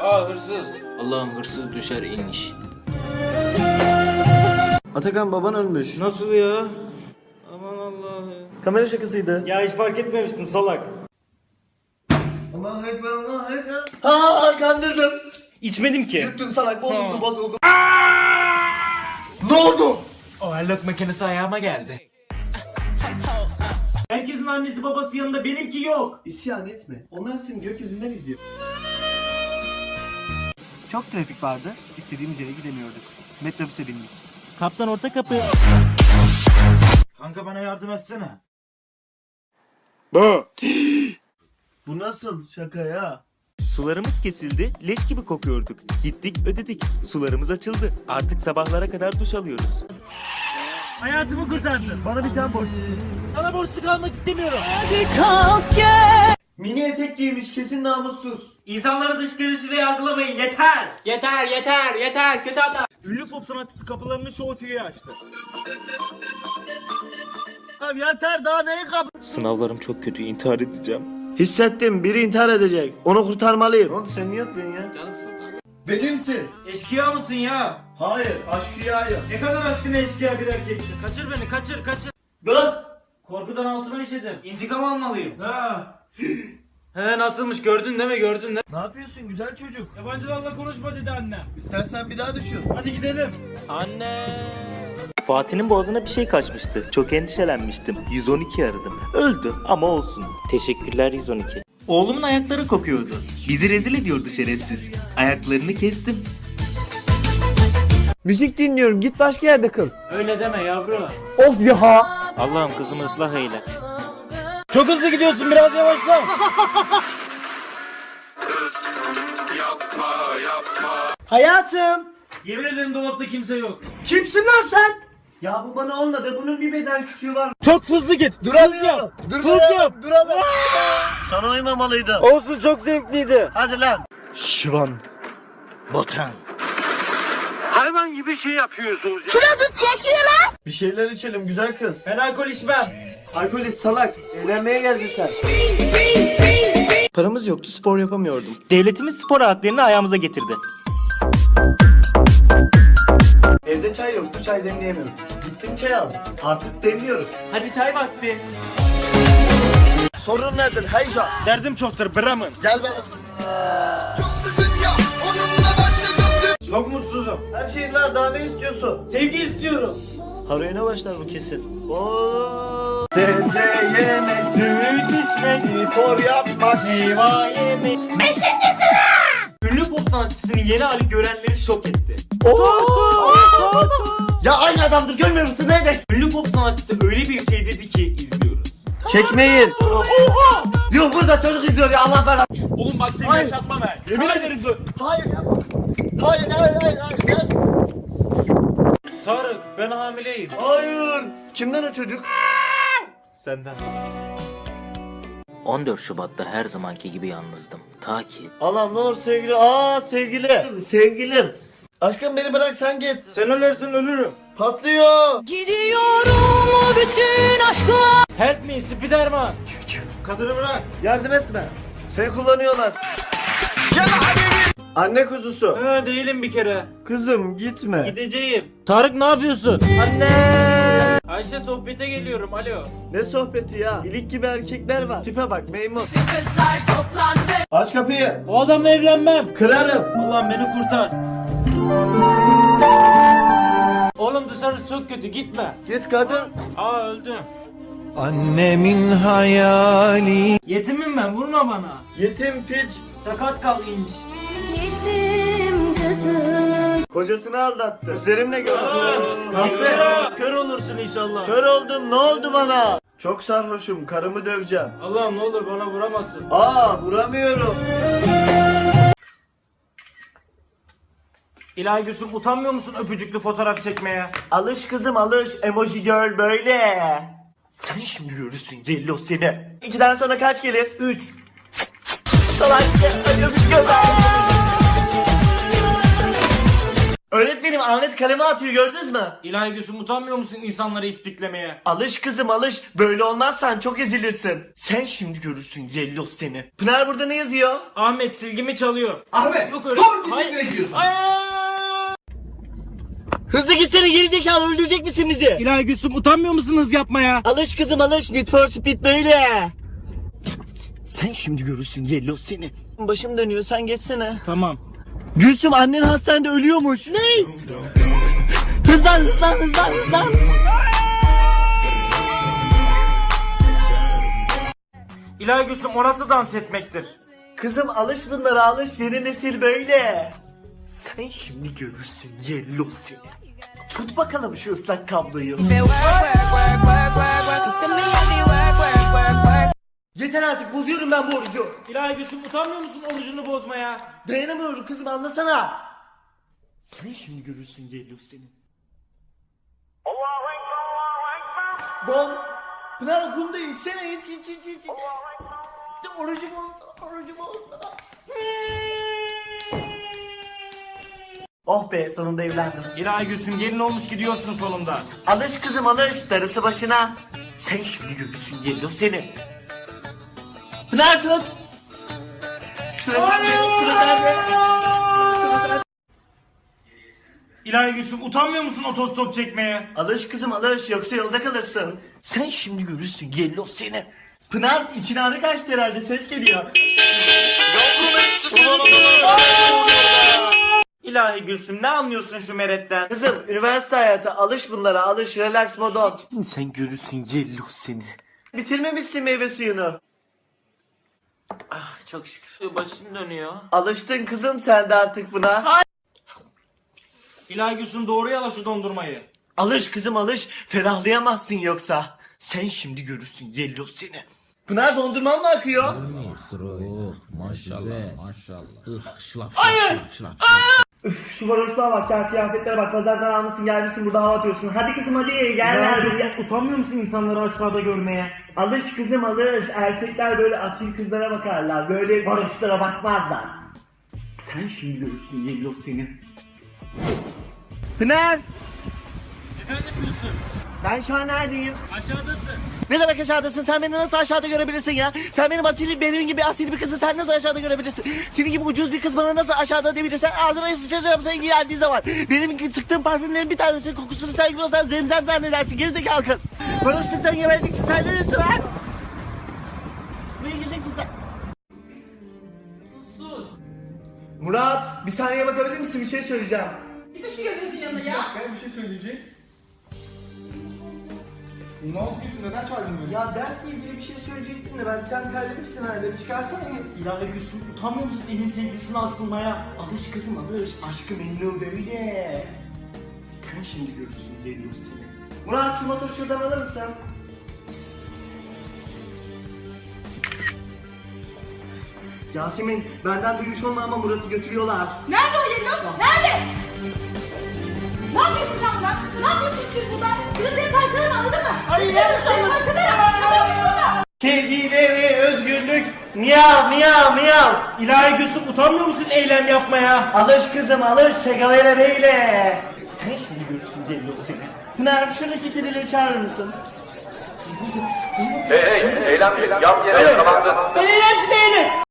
Aa hırsız. Allah'ım hırsız düşer iniş. Atakan baban ölmüş. Nasıl ya? Aman Allah'ım. Kamera şakasıydı. Ya hiç fark etmemiştim salak. Allahu ekber Allahu ekber. Ha kandırdım. İçmedim ki. Yuttun salak bozuldu bozuldu. ne oldu? O ellok makinesi ayağıma geldi. Herkesin annesi babası yanında benimki yok. İsyan etme. Onlar seni gökyüzünden izliyor. Çok trafik vardı. İstediğimiz yere gidemiyorduk. Metrobüse bindik. Kaptan orta kapı. Kanka bana yardım etsene. Bu nasıl şaka ya? Sularımız kesildi, leş gibi kokuyorduk. Gittik ödedik, sularımız açıldı. Artık sabahlara kadar duş alıyoruz. Hayatımı kurtardın. Bana bir can borçlusun. Sana borçlu kalmak istemiyorum. Mini etek giymiş kesin namussuz. İnsanları dış görünüşüyle yargılamayın yeter. Yeter yeter yeter kötü adam. Ünlü pop sanatçısı kapılarını Show TV'ye açtı. Abi yeter daha neyi kap? Sınavlarım çok kötü, intihar edeceğim. Hissettim biri intihar edecek. Onu kurtarmalıyım. Ne oldu sen niye yapıyorsun ya? Canım sıkıldı. Benimsin. Eşkıya mısın ya? Hayır aşkıyayım. Ne kadar aşkına eşkıya bir erkeksin. Kaçır beni kaçır kaçır. Dur. Korkudan altıma işedim. İntikam almalıyım. Ha. He nasılmış gördün değil mi gördün değil mi? Ne yapıyorsun güzel çocuk? Yabancılarla konuşma dedi annem. İstersen bir daha düşün. Hadi gidelim. Anne. Fatih'in boğazına bir şey kaçmıştı. Çok endişelenmiştim. 112 aradım. Öldü ama olsun. Teşekkürler 112. Oğlumun ayakları kokuyordu. Bizi rezil ediyordu şerefsiz. Ayaklarını kestim. Müzik dinliyorum git başka yerde kıl. Öyle deme yavru. Of ya. Allah'ım kızımı ıslah eyle. Çok hızlı gidiyorsun biraz yavaşla. Hayatım. Yemin ederim dolapta kimse yok. Kimsin lan sen? Ya bu bana olmadı. Bunun bir beden küçüğü var. Çok hızlı git. Duramıyorum. Duralım. Duralım. Sana uymamalıydım. Olsun çok zevkliydi. Hadi lan. Şivan. Batan. Hayvan gibi şey yapıyorsunuz ya. Şurada çekiyor lan. Bir şeyler içelim güzel kız. Ben alkol içmem. Alkol iç salak. Eğlenmeye geldin sen. Paramız yoktu spor yapamıyordum. Devletimiz spor aletlerini ayağımıza getirdi. Evde çay yoktu çay demleyemiyorum. Gittim çay aldım. Artık demliyorum. Hadi çay vakti. Sorun nedir heyca? Derdim çoktur Bram'ın. Gel bana. Mutsuzum. Her şeyin var daha ne istiyorsun? Sevgi istiyorum. Haroyuna başlar bu kesin. Oo. Sebze yemek, Süt içmek, spor yapmak. meyve yemek. Ünlü pop sanatçısının yeni hali görenleri şok etti. Ya aynı adamdır görmüyor musun ne de? Ünlü pop sanatçısı öyle bir şey dedi ki izliyoruz. Çekmeyin. Yok burada çocuk izliyor ya Allah falan. Oğlum bak seni Hayır. yaşatmam ben. Yemin ederim. Hayır yapma. Hayır hayır hayır hayır. Gel. Tarık ben hamileyim. Hayır. Kimden o çocuk? Senden. 14 Şubat'ta her zamanki gibi yalnızdım. Ta ki Allah'ım ne olur sevgili. Aa sevgilim. Sevgilim. Aşkım beni bırak sen git. Sen ölürsen ölürüm. Patlıyor. Gidiyorum o bütün aşkla. Help me Spiderman. Kadını bırak. Yardım etme. Seni kullanıyorlar. Anne kuzusu. Ha, değilim bir kere. Kızım gitme. Gideceğim. Tarık ne yapıyorsun? Anne. Ayşe sohbete geliyorum alo. Ne sohbeti ya? İlik gibi erkekler var. Tipe bak meymun. Kızlar toplandı. Aç kapıyı. O adamla evlenmem. Kırarım. Allah'ım beni kurtar. Oğlum dışarısı çok kötü gitme. Git kadın. Aa öldüm. Annemin hayali. Yetimim ben vurma bana. Yetim piç. Sakat kal inç. Kocasını aldattı. Üzerimle gördüm. Kahve. Kör olursun inşallah. Kör oldum ne oldu bana? Çok sarhoşum karımı döveceğim. Allah'ım ne olur bana vuramasın. Aa vuramıyorum. İlahi Yusuf utanmıyor musun öpücüklü fotoğraf çekmeye? Alış kızım alış. Emoji girl böyle. Sen şimdi görürsün Yellow seni. İkiden sonra kaç gelir? Üç. Salak. Öpücük gönder. Öğretmenim Ahmet kaleme atıyor gördünüz mü? İlahi Gülsüm utanmıyor musun insanları ispiklemeye? Alış kızım alış. Böyle olmazsan çok ezilirsin. Sen şimdi görürsün yellow seni. Pınar burada ne yazıyor? Ahmet silgimi çalıyor. Ahmet Yok öyle. doğru Hayır. gidiyorsun. Hızlı gitsene gerizekalı öldürecek misin bizi? İlahi Gülsüm utanmıyor musun hız yapmaya? Alış kızım alış. Need for Speed böyle. Sen şimdi görürsün yellow seni. Başım dönüyor sen geçsene. Tamam. Gülsüm annen hastanede ölüyormuş. Ne? Hızlan hızlan hızlan hızlan. İlahi Gülsüm o nasıl dans etmektir? Kızım alış bunlara alış yeni nesil böyle. Sen şimdi görürsün yellow seni. Tut bakalım şu ıslak kabloyu. Yeter artık bozuyorum ben bu orucu. İlahi Gülsüm utanmıyor musun orucunu bozmaya? Dayanamıyorum kızım anlasana. Sen şimdi görürsün yellow seni. Bom. Pınar okulunda içsene iç iç iç iç. Orucu bozdu, orucu bozdu. Oh be sonunda evlendim. İlahi Gülsüm gelin olmuş gidiyorsun sonunda. Alış kızım alış darısı başına. Sen şimdi görürsün yellow seni. Pınar tut. Sıra sende, sıra sende. Sıra sende. İlahi Gülsüm utanmıyor musun otostop çekmeye? Alış kızım alış yoksa yolda kalırsın. Sen şimdi görürsün yellow seni. Pınar içine ağrı kaçtı herhalde ses geliyor. İlahi Gülsüm ne anlıyorsun şu meretten? Kızım üniversite hayatı alış bunlara alış relax modon. Sen görürsün yellow seni. Bitirmemişsin meyve suyunu. Ah çok şükür. Başım dönüyor. Alıştın kızım sen de artık buna. İlahi Gülsüm doğru yala şu dondurmayı. Alış kızım alış ferahlayamazsın yoksa. Sen şimdi görürsün yellow seni. Pınar dondurman mı akıyor? Üf şu varoşluğa bak ya kıyafetlere bak pazardan almışsın gelmişsin burada hava atıyorsun. Hadi kızım hadi gel Gülsüm utanmıyor musun insanları aşağıda görmeye? Alış kızım alış. Erkekler böyle asil kızlara bakarlar. Böyle varoşlara bakmazlar. Sen şimdi görürsün yellow seni. Pınar. Efendim Gülsüm Ben şu an neredeyim? aşağıdasın. Ne demek aşağıdasın? Sen beni nasıl aşağıda görebilirsin ya? Sen benim asil, benim gibi asil bir kızı sen nasıl aşağıda görebilirsin? Senin gibi ucuz bir kız bana nasıl aşağıda diyebilirsin? Ağzına sıçacağım sen geldiği zaman. Benim sıktığım parfümlerin bir tanesinin kokusunu sen gibi olsan zemzem zannedersin. Gerizekalı kız. Varoşluktan gebereceksin. Sen neresin lan? Buraya geleceksin sen. Murat bir saniye bakabilir misin? Bir şey söyleyeceğim. Bir de şu gözün yanına ya. Ben bir şey söyleyecek. Ne oldu Gülsüm neden beni? Ya dersle ilgili bir şey söyleyecektim de ben sen terlemişsin herhalde. Bir çıkarsana. İlahi Gülsüm utanmıyor musun elin sevgilisini asılmaya? Alış kızım alış. Aşkı memnun böyle. Sen şimdi görürsün geliyor seni. Murat şu motoru şuradan alır mısın? Yasemin benden duymuş olma ama Murat'ı götürüyorlar. Nerede o yellow? Nerede? Ne yapıyorsun sen burada? Ne yapıyorsunuz siz burada? Kızım benim parçalarım anladın mı? Hayır, yapıyorsun burada? Kedileri özgürlük miyav miyav miyav. İlahi Gülsüm utanmıyor musun eylem yapmaya? Alış kızım alış Çekavere beyle. Sen şimdi görürsün geliyor seni. Pınar şuradaki kedileri çağırır mısın? Hey hey eylem yan yere yakalandı. Ben eğlence değilim.